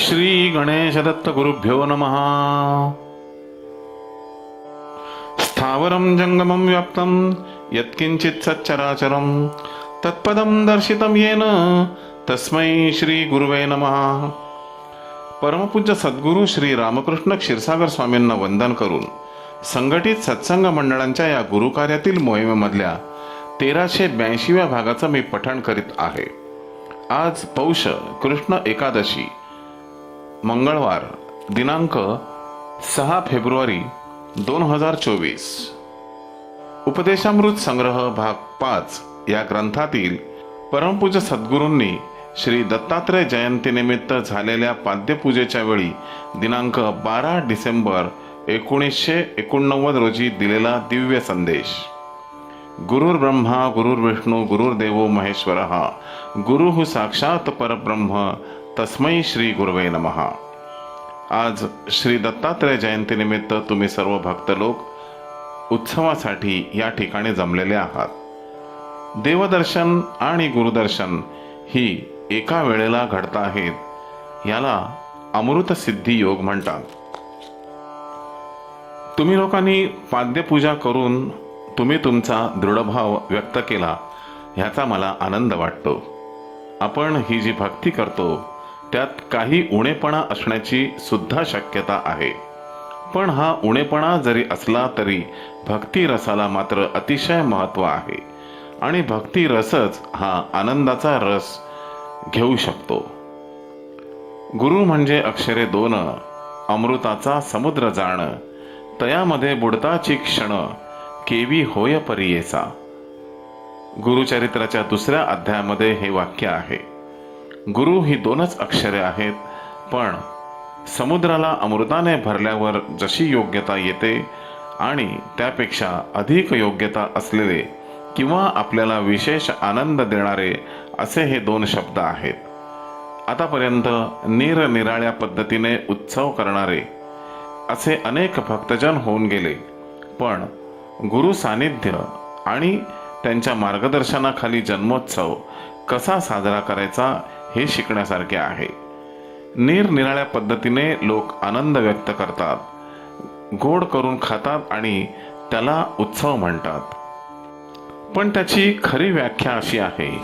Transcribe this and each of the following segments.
श्री गणेश दत्त गुरुभ्यो नमः। स्थावरं जङ्गमं व्याप्तं यत्किञ्चित् सच्चराचरं तत्पदं दर्शितं येन तस्मै श्री गुरुवे नमः। परमपूज्य सद्गुरू श्री रामकृष्ण क्षीरसागर स्वामींना वंदन करून संघटित सत्संग मंडळांच्या या गुरुकार्यातील मोहिमेमधल्या तेराशे ब्याऐंशीव्या भागाचं मी पठण करीत आहे. आज पौष कृष्ण एकादशी मंगळवार दिनांक सहा फेब्रुवारी दोन हजार चोवीस. उपदेशामृत संग्रह भाग पाच या ग्रंथातील परमपूज्य सद्गुरूंनी श्री दत्तात्रय जयंतीनिमित्त झालेल्या पाद्यपूजेच्या वेळी दिनांक बारा डिसेंबर एकोणीसशे एकोणनव्वद रोजी दिलेला दिव्य संदेश. गुरुर्ब्रह्मा गुरुर्विष्णू गुरुर्देवो महेश्वर गुरु साक्षात परब्रह्म तस्मै श्री गुरवे नमः. आज श्री दत्तात्रय जयंतीनिमित्त तुम्ही सर्व भक्त लोक उत्सवासाठी या ठिकाणी जमलेले आहात. देवदर्शन आणि गुरुदर्शन ही एका वेळेला घडत आहेत याला अमृतसिद्धी योग म्हणतात. तुम्ही लोकांनी पाद्यपूजा करून तुम्ही तुमचा दृढभाव व्यक्त केला ह्याचा मला आनंद वाटतो. आपण ही जी भक्ती करतो त्यात काही उणेपणा असण्याची सुद्धा शक्यता आहे. पण हा उणेपणा जरी असला तरी भक्ती रसाला मात्र अतिशय महत्त्व आहे. आणि भक्ती रसच हा आनंदाचा रस घेऊ शकतो. गुरु म्हणजे अक्षरे दोन अमृताचा समुद्र जाण तयामध्ये बुडताची क्षण केवी होय परियेचा गुरुचरित्राच्या दुसऱ्या अध्यायामध्ये हे वाक्य आहे. गुरु ही दोनच अक्षरे आहेत. पण समुद्राला अमृताने भरल्यावर जशी योग्यता येते आणि त्यापेक्षा अधिक योग्यता असलेले किंवा आपल्याला विशेष आनंद देणारे असे हे दोन शब्द आहेत. आतापर्यंत निरनिराळ्या पद्धतीने उत्सव करणारे असे अनेक भक्तजन होऊन गेले. पण गुरु सानिध्य आणि त्यांच्या मार्गदर्शनाखाली जन्मोत्सव कसा साजरा करायचा हे शिकण्यासारखे आहे. निरनिराळ्या पद्धतीने लोक आनंद व्यक्त करतात. गोड करून खातात आणि त्याला उत्सव म्हणतात. पण त्याची खरी व्याख्या अशी आहे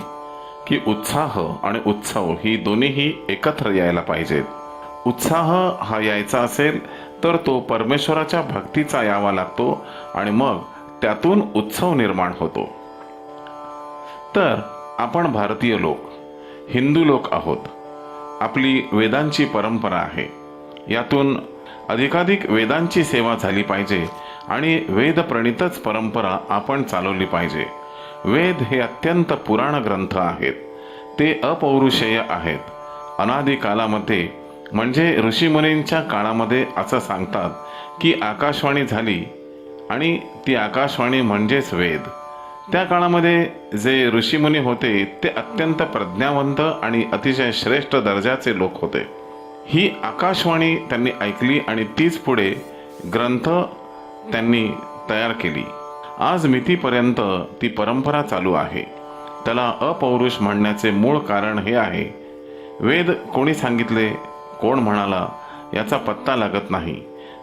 की उत्साह आणि उत्सव ही दोन्हीही एकत्र यायला पाहिजेत. उत्साह हा यायचा असेल तर तो परमेश्वराच्या भक्तीचा यावा लागतो आणि मग त्यातून उत्सव निर्माण होतो. तर आपण भारतीय लोक हिंदू लोक आहोत. आपली वेदांची परंपरा आहे. यातून अधिकाधिक वेदांची सेवा झाली पाहिजे आणि वेदप्रणीतच परंपरा आपण चालवली पाहिजे. वेद हे अत्यंत पुराण ग्रंथ आहेत. ते अपौरुषेय आहेत. अनादी कालामध्ये म्हणजे ऋषीमुनींच्या काळामध्ये असं सांगतात की आकाशवाणी झाली आणि ती आकाशवाणी म्हणजेच वेद. त्या काळामध्ये जे ऋषीमुनी होते ते अत्यंत प्रज्ञावंत आणि अतिशय श्रेष्ठ दर्जाचे लोक होते. ही आकाशवाणी त्यांनी ऐकली आणि तीच पुढे ग्रंथ त्यांनी तयार केली. आज मितीपर्यंत ती परंपरा चालू आहे. त्याला अपौरुष म्हणण्याचे मूळ कारण हे आहे. वेद कोणी सांगितले? कोण म्हणाला? याचा पत्ता लागत नाही.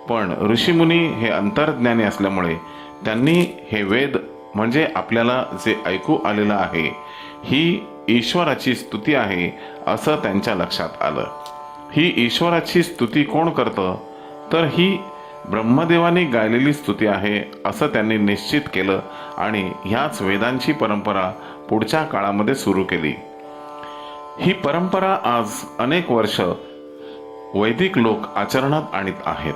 पण ऋषीमुनी हे अंतर्ज्ञानी असल्यामुळे त्यांनी हे वेद म्हणजे आपल्याला जे ऐकू आलेलं आहे ही ईश्वराची स्तुती आहे असं त्यांच्या लक्षात आलं. ही ईश्वराची स्तुती कोण करतं? तर ही ब्रह्मदेवाने गायलेली स्तुती आहे असं त्यांनी निश्चित केलं आणि ह्याच वेदांची परंपरा पुढच्या काळामध्ये सुरू केली. ही परंपरा आज अनेक वर्ष वैदिक लोक आचरणात आणीत आहेत.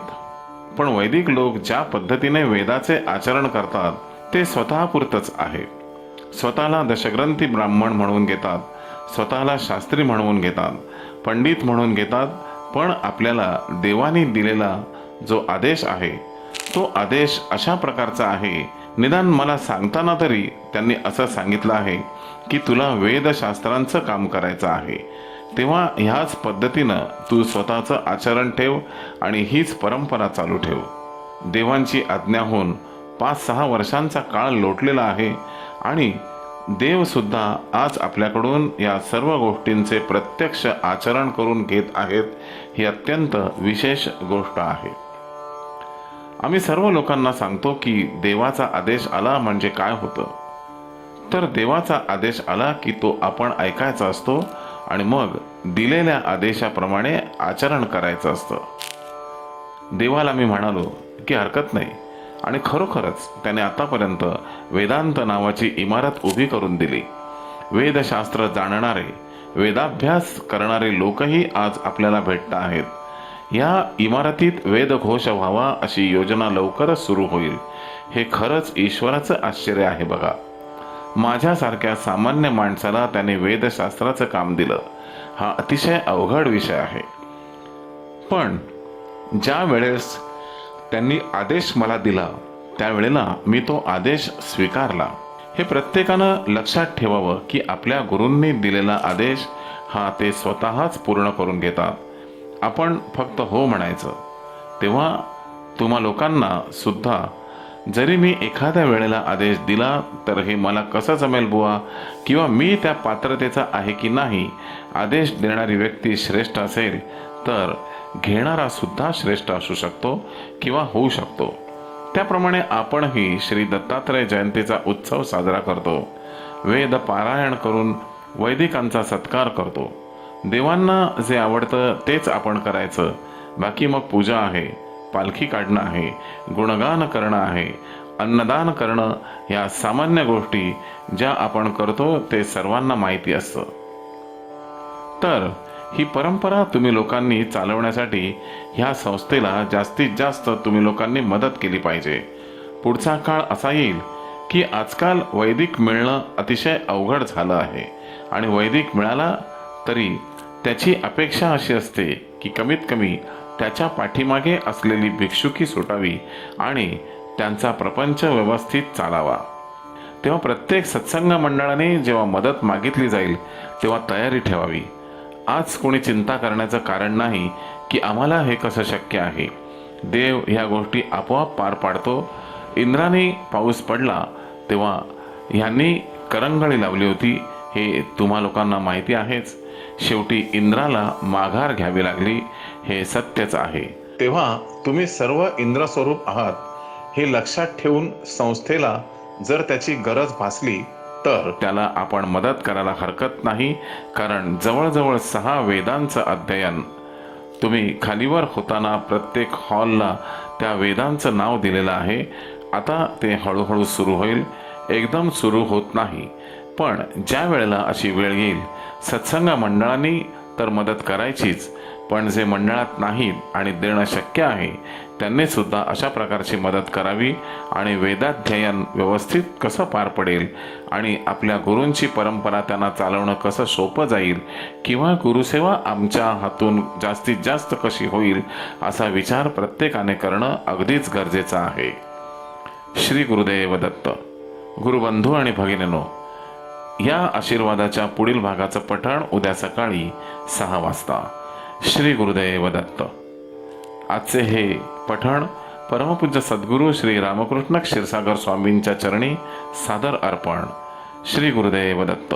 पण वैदिक लोक ज्या पद्धतीने वेदाचे आचरण करतात ते स्वतःपुरतच आहे. स्वतःला दशग्रंथी ब्राह्मण म्हणून घेतात स्वतःला शास्त्री म्हणून घेतात पंडित म्हणून घेतात पण आपल्याला देवानी दिलेला जो आदेश आहे तो आदेश अशा प्रकारचा आहे. निदान मला सांगताना तरी त्यांनी असं सांगितलं आहे की तुला वेदशास्त्रांचं काम करायचं आहे. तेव्हा ह्याच पद्धतीनं तू स्वतःचं आचरण ठेव आणि हीच परंपरा चालू ठेव. देवांची आज्ञा होऊन पाच सहा वर्षांचा काळ लोटलेला आहे आणि देवसुद्धा आज आपल्याकडून या सर्व गोष्टींचे प्रत्यक्ष आचरण करून घेत आहेत ही अत्यंत विशेष गोष्ट आहे. आम्ही सर्व लोकांना सांगतो की देवाचा आदेश आला म्हणजे काय होतं? तर देवाचा आदेश आला की तो आपण ऐकायचा असतो आणि मग दिलेल्या आदेशाप्रमाणे आचरण करायचं असतं. देवाला मी म्हणालो की हरकत नाही. आणि खरोखरच त्याने आतापर्यंत वेदांत नावाची इमारत उभी करून दिली. वेदशास्त्र जाणणारे वेदाभ्यास करणारे लोकही आज आपल्याला भेटत आहेत. या इमारतीत वेदघोष व्हावा अशी योजना लवकरच सुरू होईल. हे खरंच ईश्वराचं आश्चर्य आहे बघा. माझ्यासारख्या सामान्य माणसाला त्याने वेदशास्त्राचं काम दिलं. हा अतिशय अवघड विषय आहे. पण ज्या वेळेस त्यांनी आदेश मला दिला. त्यावेळेला मी तो आदेश स्वीकारला. हे प्रत्येकानं लक्षात ठेवावं की आपल्या गुरूंनी दिलेला आदेश हा ते स्वतःच पूर्ण करून घेतात. आपण फक्त हो म्हणायचं. तेव्हा तुम्हा लोकांना सुद्धा जरी मी एखाद्या वेळेला आदेश दिला तर हे मला कसं जमेल बुवा? किंवा मी त्या पात्रतेचा आहे की नाही? आदेश देणारी व्यक्ती श्रेष्ठ असेल तर घेणारा सुद्धा श्रेष्ठ असू शकतो किंवा होऊ शकतो. त्याप्रमाणे आपणही श्री दत्तात्रय जयंतीचा उत्सव साजरा करतो. वेद पारायण करून वैदिकांचा सत्कार करतो. देवांना जे आवडतं तेच आपण करायचं. बाकी मग पूजा आहे पालखी काढणं आहे गुणगान करणं आहे अन्नदान करणं या सामान्य गोष्टी ज्या आपण करतो ते सर्वांना माहिती असतं. तर ही परंपरा तुम्ही लोकांनी चालवण्यासाठी ह्या संस्थेला जास्तीत जास्त तुम्ही लोकांनी मदत केली पाहिजे. पुढचा काळ असा येईल की आजकाल वैदिक मिळणं अतिशय अवघड झालं आहे आणि वैदिक मिळाला तरी त्याची अपेक्षा अशी असते की कमीत कमी त्याच्या पाठीमागे असलेली भिक्षुकी सुटावी आणि त्यांचा प्रपंच व्यवस्थित चालावा. तेव्हा प्रत्येक सत्संग मंडळाने जेव्हा मदत मागितली जाईल तेव्हा तयारी ठेवावी. आज कोणी चिंता करण्याचं कारण नाही की आम्हाला हे कसं शक्य आहे. देव ह्या गोष्टी आपोआप पार पाडतो. इंद्राने पाऊस पडला तेव्हा ह्यांनी करंगळी लावली होती. हे तुम्हा लोकांना माहिती आहेच. शेवटी इंद्राला माघार घ्यावी लागली. हे सत्यच आहे. तेव्हा तुम्ही सर्व इंद्रस्वरूप आहात. हे लक्षात ठेवून संस्थेला जर त्याची गरज भासली तर त्याला आपण मदत करायला हरकत नाही कारण जवळजवळ सहा वेदांचं अध्ययन. तुम्ही खालीवर होताना प्रत्येक हॉलला त्या वेदांचं नाव दिलेलं आहे. आता ते हळूहळू सुरू होईल. एकदम सुरू होत नाही. पण ज्या वेळेला अशी वेळ येईल सत्संग मंडळांनी तर मदत करायचीच. पण जे मंडळात नाहीत आणि देणं शक्य आहे त्यांनी सुद्धा अशा प्रकारची मदत करावी आणि वेदाध्ययन व्यवस्थित कसं पार पडेल आणि आपल्या गुरूंची परंपरा त्यांना चालवणं कसं सोपं जाईल किंवा गुरुसेवा आमच्या हातून जास्तीत जास्त कशी होईल असा विचार प्रत्येकाने करणं अगदीच गरजेचं आहे. श्री गुरुदेव दत्त. गुरुबंधू आणि भगिनीनो या आशीर्वादाच्या पुढील भागाचं पठण उद्या सकाळी सहा वाजता. श्री गुरुदेव दत्त। आजचे हे पठण परमपूज्य सद्गुरू श्री रामकृष्ण क्षीरसागर स्वामींच्या चरणी सादर अर्पण। श्री गुरुदेव दत्त।